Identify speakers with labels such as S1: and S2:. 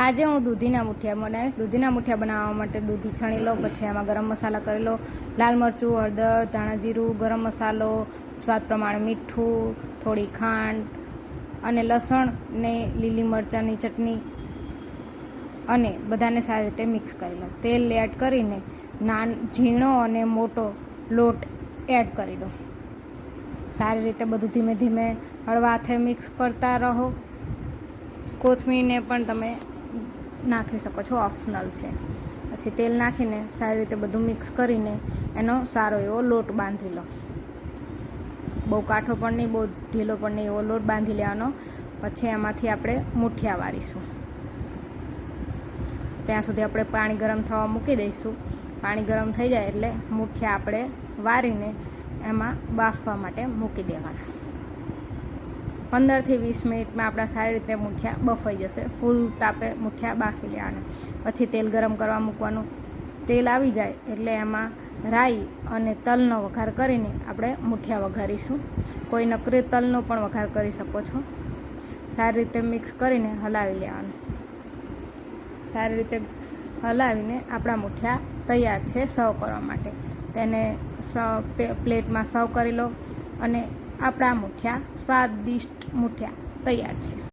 S1: આજે હું દૂધીના મુઠિયા બનાવીશ. દૂધીના મુઠિયા બનાવવા માટે દૂધી છણી લો, પછી એમાં ગરમ મસાલા કરી લો. લાલ મરચું, હળદર, ધાણા જીરું, ગરમ મસાલો, સ્વાદ પ્રમાણે મીઠું, થોડી ખાંડ અને લસણ ને લીલી મરચાંની ચટણી અને બધાને સારી રીતે મિક્સ કરી લો. તેલ એડ કરીને નાન, ઝીણો અને મોટો લોટ એડ કરી દો. સારી રીતે બધું ધીમે ધીમે હળવા હાથે મિક્સ કરતા રહો. કોથમીરને પણ તમે નાખી શકો છો ઓપ્શનલ છે. પછી તેલ નાખીને સારી રીતે બધું મિક્સ કરીને એનો સારો એવો લોટ બાંધી લો. બહુ કાઠો પણ નહીં, બહુ ઢીલો પણ નહીં એવો લોટ બાંધી લેવાનો. પછી એમાંથી આપણે મુઠિયા વારીશું. ત્યાં સુધી આપણે પાણી ગરમ થવા મૂકી દઈશું. પાણી ગરમ થઈ જાય એટલે મુઠિયા આપણે વારીને એમાં બાફવા માટે મૂકી દેવાના. પંદરથી વીસ મિનિટમાં આપણા સારી રીતે મૂઠિયા બફાઈ જશે. ફૂલ તાપે મૂઠિયા બાફી લેવાના. પછી તેલ ગરમ કરવા મૂકવાનું. તેલ આવી જાય એટલે એમાં રાઈ અને તલનો વઘાર કરીને આપણે મૂઠિયા વઘારીશું. કોઈ નકરી તલનો પણ વઘાર કરી શકો છો. સારી રીતે મિક્સ કરીને હલાવી લેવાનું. સારી રીતે હલાવીને આપણા મૂઠિયા તૈયાર છે સર્વ કરવા માટે. તેને સર્વ પ્લેટમાં સર્વ કરી લો અને આપણા મુઠિયા સ્વાદિષ્ટ મુઠિયા તૈયાર છે.